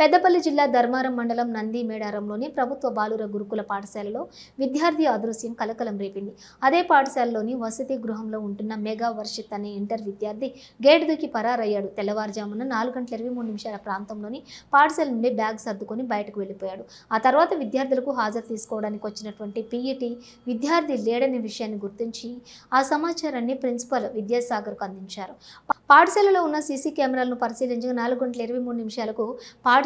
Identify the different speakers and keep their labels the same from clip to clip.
Speaker 1: పెద్దపల్లి జిల్లా ధర్మారం మండలం నంది మేడారంలోని ప్రభుత్వ బాలుర గురుకుల పాఠశాలలో విద్యార్థి అదృశ్యం కలకలం రేపింది. అదే పాఠశాలలోని వసతి గృహంలో ఉంటున్న మెగా వర్షిత్ అనే ఇంటర్ విద్యార్థి గేటు దూకి పరారయ్యాడు. తెల్లవారుజామున నాలుగు గంటల ఇరవై మూడు నిమిషాల ప్రాంతంలోని పాఠశాల నుండి బ్యాగ్ సర్దుకొని బయటకు వెళ్ళిపోయాడు. ఆ తర్వాత విద్యార్థులకు హాజరు తీసుకోవడానికి వచ్చినటువంటి పీఈటీ విద్యార్థి లేడని విషయాన్ని గుర్తించి ఆ సమాచారాన్ని ప్రిన్సిపల్ విద్యాసాగర్కు అందించారు. పాఠశాలలో ఉన్న సీసీ కెమెరాలను పరిశీలించి నాలుగు గంటల ఇరవై మూడు నిమిషాలకు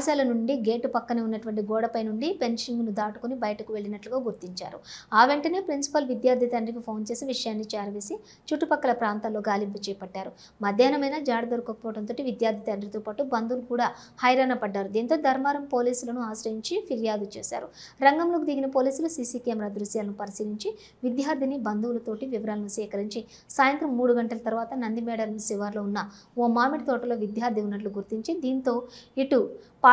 Speaker 1: పాఠశాల నుండి గేటు పక్కనే ఉన్నటువంటి గోడపై నుండి పెన్షింగ్ను దాటుకుని బయటకు వెళ్ళినట్లుగా గుర్తించారు. ఆ వెంటనే ప్రిన్సిపల్ విద్యార్థి తండ్రికి ఫోన్ చేసి విషయాన్ని చేరవేసి చుట్టుపక్కల ప్రాంతాల్లో గాలింపు చేపట్టారు. మధ్యాహ్నమైనా జాడ దొరకకపోవడంతో విద్యార్థి తండ్రితో పాటు బంధువులు కూడా హైరాణ పడ్డారు. దీంతో ధర్మారం పోలీసులను ఆశ్రయించి ఫిర్యాదు చేశారు. రంగంలోకి దిగిన పోలీసులు సీసీ కెమెరా దృశ్యాలను పరిశీలించి విద్యార్థిని బంధువులతోటి వివరాలను సేకరించి సాయంత్రం మూడు గంటల తర్వాత నందిమేడల శివార్లో ఉన్న ఓ మామిడి తోటలో విద్యార్థి ఉన్నట్లు గుర్తించి దీంతో ఇటు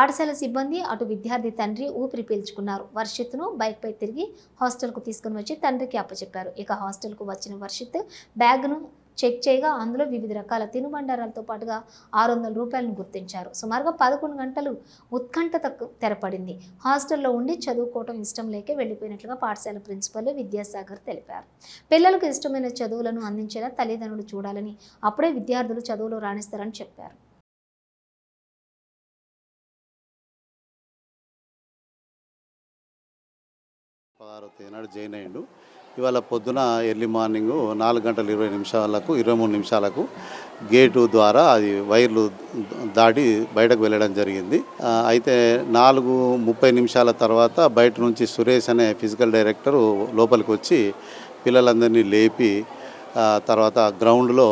Speaker 1: పాఠశాల సిబ్బంది అటు విద్యార్థి తండ్రి ఊపిరి పీల్చుకున్నారు. వర్షిత్ను బైక్పై తిరిగి హాస్టల్కు తీసుకుని వచ్చి తండ్రికి అప్పచెప్పారు. ఇక హాస్టల్కు వచ్చిన వర్షిత్ బ్యాగ్ను చెక్ చేయగా అందులో వివిధ రకాల తినుబండారాలతో పాటుగా ఆరు వందల రూపాయలను గుర్తించారు. సుమారుగా పదకొండు గంటలు ఉత్కంఠతకు తెరపడింది. హాస్టల్లో ఉండి చదువుకోవటం ఇష్టం లేకే వెళ్ళిపోయినట్లుగా పాఠశాల ప్రిన్సిపల్ విద్యాసాగర్ తెలిపారు. పిల్లలకు ఇష్టమైన చదువులను అందించేలా తల్లిదండ్రులు చూడాలని అప్పుడే విద్యార్థులు చదువులో రాణిస్తారని చెప్పారు.
Speaker 2: పదహారో తేదీ జాయిన్ అయ్యిండు. ఇవాళ పొద్దున ఎర్లీ మార్నింగ్ నాలుగు గంటల ఇరవై నిమిషాలకు ఇరవై మూడు నిమిషాలకు గేటు ద్వారా అది వైర్లు దాటి బయటకు వెళ్ళడం జరిగింది. అయితే నాలుగు ముప్పై నిమిషాల తర్వాత బయట నుంచి సురేష్ అనే ఫిజికల్ డైరెక్టర్ లోపలికి వచ్చి పిల్లలందరినీ లేపి తర్వాత గ్రౌండ్లో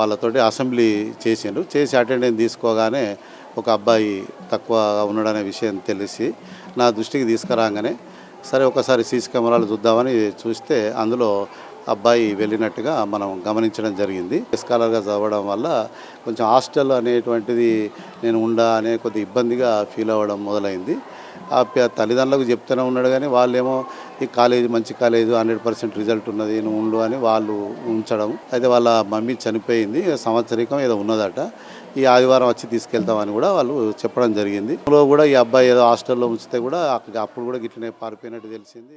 Speaker 2: వాళ్ళతోటి అసెంబ్లీ చేసిండ్రు చేసి అటెండెన్స్ తీసుకోగానే ఒక అబ్బాయి తక్కువ ఉన్నాడనే విషయం తెలిసి నా దృష్టికి తీసుకురాగానే సరే ఒకసారి సీసీ కెమెరాలు చూద్దామని చూస్తే అందులో అబ్బాయి వెళ్ళినట్టుగా మనం గమనించడం జరిగింది. స్కాలర్గా చదవడం వల్ల కొంచెం హాస్టల్ అనేటువంటిది నేను ఉండా అనే కొద్ది ఇబ్బందిగా ఫీల్ అవ్వడం మొదలైంది. ఆ తల్లిదండ్రులకు చెప్తూనే ఉన్నాడు కానీ వాళ్ళేమో ఈ కాలేజీ మంచి కాలేజ్ హండ్రెడ్ పర్సెంట్ రిజల్ట్ ఉన్నది నువ్వు ఉండు అని వాళ్ళు ఉంచడం. అయితే వాళ్ళ మమ్మీ చనిపోయింది సంవత్సరికం ఏదో ఉన్నదట. ఈ ఆదివారం వచ్చి తీసుకెళ్తామని కూడా వాళ్ళు చెప్పడం జరిగింది. ఇందులో కూడా ఈ అబ్బాయి ఏదో హాస్టల్లో ఉంచితే కూడా అప్పుడు కూడా గిట్లనే పారిపోయినట్టు తెలిసింది.